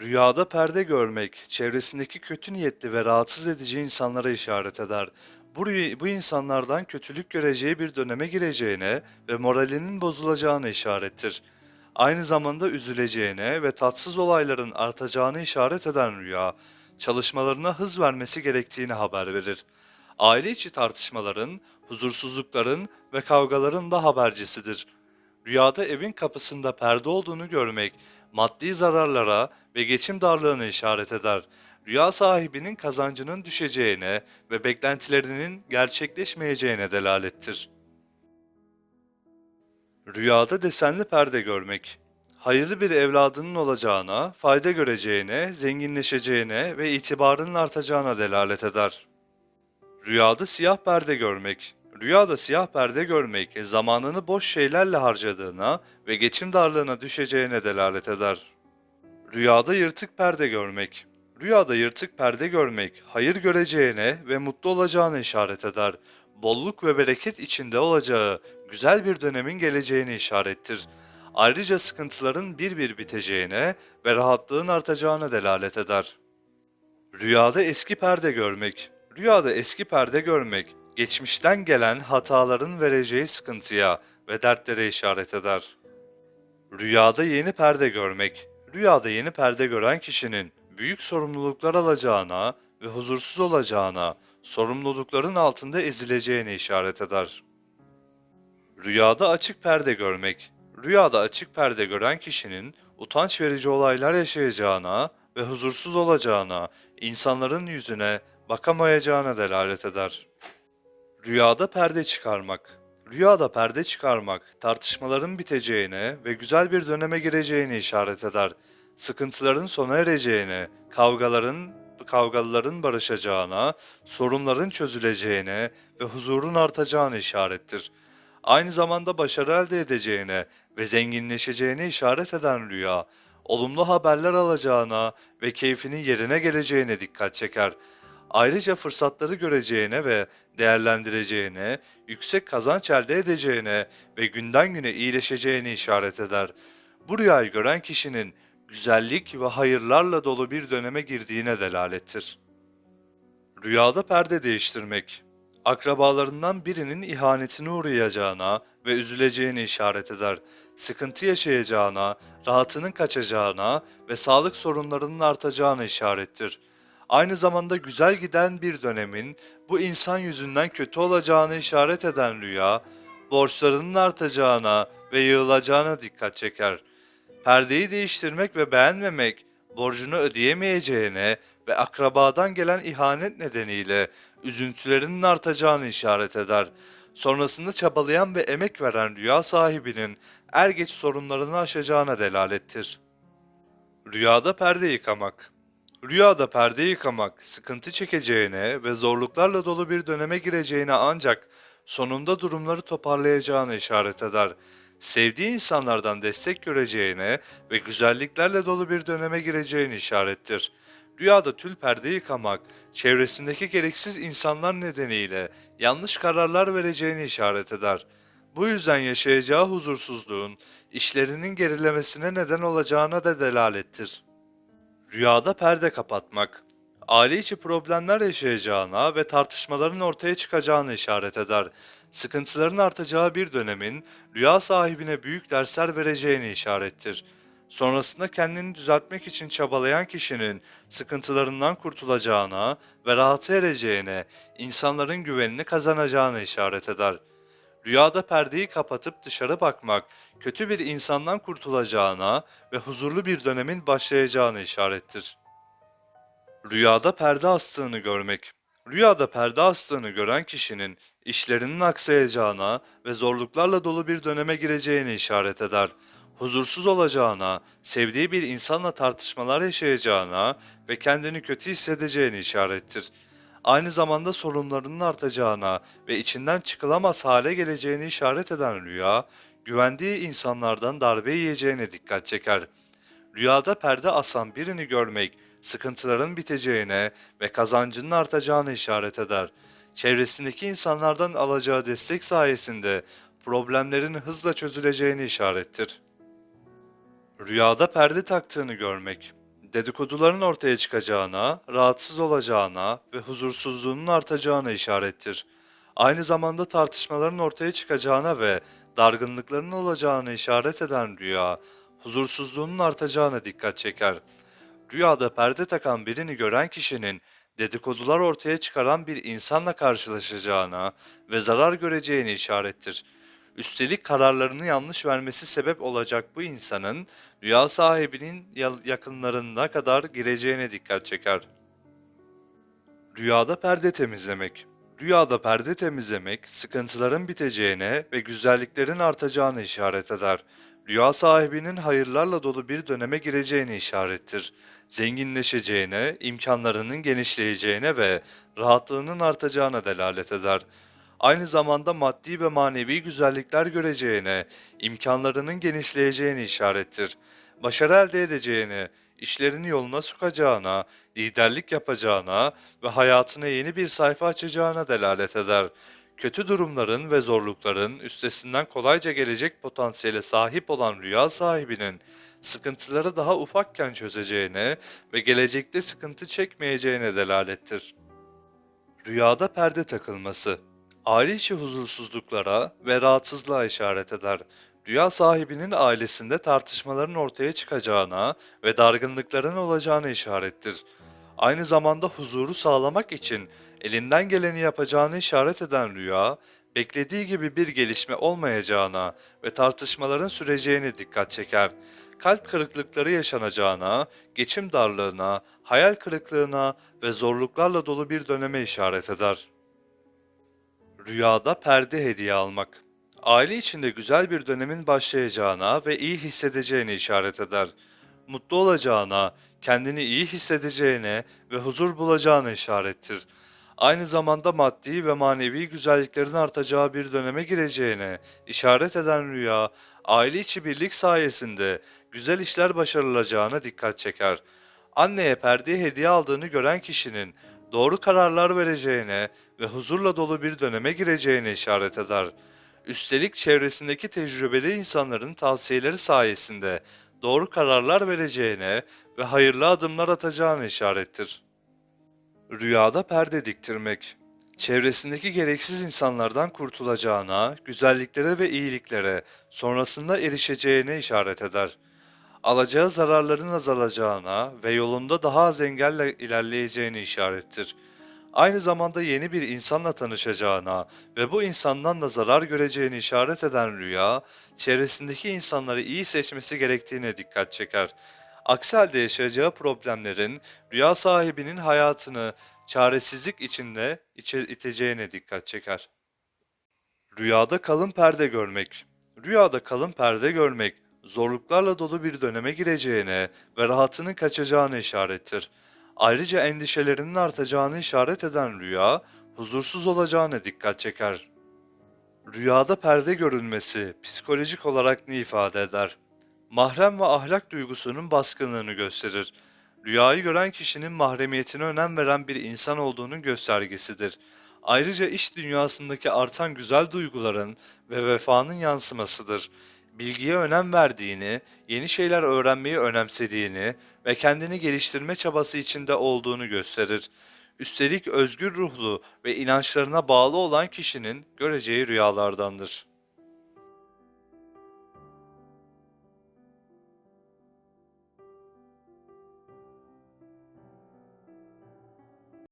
Rüyada perde görmek, çevresindeki kötü niyetli ve rahatsız edici insanlara işaret eder. Bu, bu insanlardan kötülük göreceği bir döneme gireceğine ve moralinin bozulacağına işarettir. Aynı zamanda üzüleceğine ve tatsız olayların artacağını işaret eden rüya, çalışmalarına hız vermesi gerektiğini haber verir. Aile içi tartışmaların, huzursuzlukların ve kavgaların da habercisidir. Rüyada evin kapısında perde olduğunu görmek, maddi zararlara ve geçim darlığına işaret eder. Rüya sahibinin kazancının düşeceğine ve beklentilerinin gerçekleşmeyeceğine delalettir. Rüyada desenli perde görmek, hayırlı bir evladının olacağına, fayda göreceğine, zenginleşeceğine ve itibarının artacağına delalet eder. Rüyada siyah perde görmek. Rüyada siyah perde görmek zamanını boş şeylerle harcadığına ve geçim darlığına düşeceğine delalet eder. Rüyada yırtık perde görmek. Rüyada yırtık perde görmek hayır göreceğine ve mutlu olacağına işaret eder. Bolluk ve bereket içinde olacağı güzel bir dönemin geleceğini işarettir. Ayrıca sıkıntıların bir bir biteceğine ve rahatlığın artacağına delalet eder. Rüyada eski perde görmek. Rüyada eski perde görmek, geçmişten gelen hataların vereceği sıkıntıya ve dertlere işaret eder. Rüyada yeni perde görmek. Rüyada yeni perde gören kişinin büyük sorumluluklar alacağına ve huzursuz olacağına, sorumlulukların altında ezileceğine işaret eder. Rüyada açık perde görmek. Rüyada açık perde gören kişinin utanç verici olaylar yaşayacağına ve huzursuz olacağına, insanların yüzüne bakamayacağına delalet eder. Rüyada perde çıkarmak. Rüyada perde çıkarmak, tartışmaların biteceğine ve güzel bir döneme gireceğini işaret eder. Sıkıntıların sona ereceğine, kavgaların kavgalıların barışacağına, sorunların çözüleceğine ve huzurun artacağını işarettir. Aynı zamanda başarı elde edeceğine ve zenginleşeceğine işaret eden rüya, olumlu haberler alacağına ve keyfinin yerine geleceğine dikkat çeker. Ayrıca fırsatları göreceğine ve değerlendireceğine, yüksek kazanç elde edeceğine ve günden güne iyileşeceğine işaret eder. Bu rüyayı gören kişinin güzellik ve hayırlarla dolu bir döneme girdiğine delalettir. Rüyada perde değiştirmek, akrabalarından birinin ihanetine uğrayacağına ve üzüleceğini işaret eder. Sıkıntı yaşayacağına, rahatının kaçacağına ve sağlık sorunlarının artacağına işarettir. Aynı zamanda güzel giden bir dönemin bu insan yüzünden kötü olacağını işaret eden rüya, borçlarının artacağına ve yığılacağına dikkat çeker. Perdeyi değiştirmek ve beğenmemek, borcunu ödeyemeyeceğine ve akrabadan gelen ihanet nedeniyle üzüntülerinin artacağını işaret eder. Sonrasında çabalayan ve emek veren rüya sahibinin er geç sorunlarını aşacağına delalettir. Rüyada perde yıkamak Rüyada perde yıkamak, sıkıntı çekeceğine ve zorluklarla dolu bir döneme gireceğine ancak sonunda durumları toparlayacağını işaret eder. Sevdiği insanlardan destek göreceğine ve güzelliklerle dolu bir döneme gireceğini işarettir. Rüyada tül perde yıkamak, çevresindeki gereksiz insanlar nedeniyle yanlış kararlar vereceğini işaret eder. Bu yüzden yaşayacağı huzursuzluğun işlerinin gerilemesine neden olacağına da delalettir. Rüyada perde kapatmak, aile içi problemler yaşayacağına ve tartışmaların ortaya çıkacağını işaret eder. Sıkıntıların artacağı bir dönemin rüya sahibine büyük dersler vereceğini işarettir. Sonrasında kendini düzeltmek için çabalayan kişinin sıkıntılarından kurtulacağına ve rahata ereceğine, insanların güvenini kazanacağını işaret eder. Rüyada perdeyi kapatıp dışarı bakmak, kötü bir insandan kurtulacağına ve huzurlu bir dönemin başlayacağını işarettir. Rüyada perde astığını görmek. Rüyada perde astığını gören kişinin işlerinin aksayacağına ve zorluklarla dolu bir döneme gireceğini işaret eder. Huzursuz olacağına, sevdiği bir insanla tartışmalar yaşayacağına ve kendini kötü hissedeceğini işarettir. Aynı zamanda sorunlarının artacağına ve içinden çıkılamaz hale geleceğini işaret eden rüya, güvendiği insanlardan darbe yiyeceğine dikkat çeker. Rüyada perde asan birini görmek, sıkıntıların biteceğine ve kazancının artacağını işaret eder. Çevresindeki insanlardan alacağı destek sayesinde problemlerin hızla çözüleceğini işarettir. Rüyada perde taktığını görmek, dedikoduların ortaya çıkacağına, rahatsız olacağına ve huzursuzluğunun artacağına işarettir. Aynı zamanda tartışmaların ortaya çıkacağına ve dargınlıkların olacağına işaret eden rüya, huzursuzluğunun artacağına dikkat çeker. Rüyada perde takan birini gören kişinin dedikodular ortaya çıkaran bir insanla karşılaşacağına ve zarar göreceğini işarettir. Üstelik kararlarını yanlış vermesi sebep olacak bu insanın rüya sahibinin ya- yakınlarına kadar gireceğine dikkat çeker. Rüyada perde temizlemek. Rüyada perde temizlemek, sıkıntıların biteceğine ve güzelliklerin artacağını işaret eder. Rüya sahibinin hayırlarla dolu bir döneme gireceğini işarettir. Zenginleşeceğine, imkanlarının genişleyeceğine ve rahatlığının artacağına delalet eder. Aynı zamanda maddi ve manevi güzellikler göreceğine, imkanlarının genişleyeceğini işarettir. Başarı elde edeceğine, işlerini yoluna sokacağına, liderlik yapacağına ve hayatına yeni bir sayfa açacağına delalet eder. Kötü durumların ve zorlukların üstesinden kolayca gelecek potansiyele sahip olan rüya sahibinin sıkıntıları daha ufakken çözeceğine ve gelecekte sıkıntı çekmeyeceğine delalettir. Rüyada perde takılması aile içi huzursuzluklara ve rahatsızlığa işaret eder. Rüya sahibinin ailesinde tartışmaların ortaya çıkacağına ve dargınlıkların olacağına işarettir. Aynı zamanda huzuru sağlamak için elinden geleni yapacağını işaret eden rüya, beklediği gibi bir gelişme olmayacağına ve tartışmaların süreceğine dikkat çeker. Kalp kırıklıkları yaşanacağına, geçim darlığına, hayal kırıklığına ve zorluklarla dolu bir döneme işaret eder. Rüyada perde hediye almak. Aile içinde güzel bir dönemin başlayacağına ve iyi hissedeceğini işaret eder. Mutlu olacağına, kendini iyi hissedeceğine ve huzur bulacağına işarettir. Aynı zamanda maddi ve manevi güzelliklerin artacağı bir döneme gireceğine işaret eden rüya, aile içi birlik sayesinde güzel işler başarılacağına dikkat çeker. Anneye perde hediye aldığını gören kişinin doğru kararlar vereceğine ve huzurla dolu bir döneme gireceğine işaret eder. Üstelik çevresindeki tecrübeli insanların tavsiyeleri sayesinde doğru kararlar vereceğine ve hayırlı adımlar atacağına işarettir. Rüyada perde diktirmek. Çevresindeki gereksiz insanlardan kurtulacağına, güzelliklere ve iyiliklere sonrasında erişeceğine işaret eder. Alacağı zararların azalacağına ve yolunda daha az engelle ilerleyeceğini işarettir. Aynı zamanda yeni bir insanla tanışacağına ve bu insandan da zarar göreceğini işaret eden rüya, çevresindeki insanları iyi seçmesi gerektiğine dikkat çeker. Aksi halde yaşayacağı problemlerin rüya sahibinin hayatını çaresizlik içinde içe iteceğine dikkat çeker. Rüyada kalın perde görmek. Rüyada kalın perde görmek, zorluklarla dolu bir döneme gireceğine ve rahatının kaçacağını işarettir. Ayrıca endişelerinin artacağını işaret eden rüya, huzursuz olacağına dikkat çeker. Rüyada perde görülmesi psikolojik olarak ne ifade eder? Mahrem ve ahlak duygusunun baskınlığını gösterir. Rüyayı gören kişinin mahremiyetine önem veren bir insan olduğunun göstergesidir. Ayrıca iş dünyasındaki artan güzel duyguların ve vefanın yansımasıdır. Bilgiye önem verdiğini, yeni şeyler öğrenmeyi önemsediğini ve kendini geliştirme çabası içinde olduğunu gösterir. Üstelik özgür ruhlu ve inançlarına bağlı olan kişinin göreceği rüyalardandır.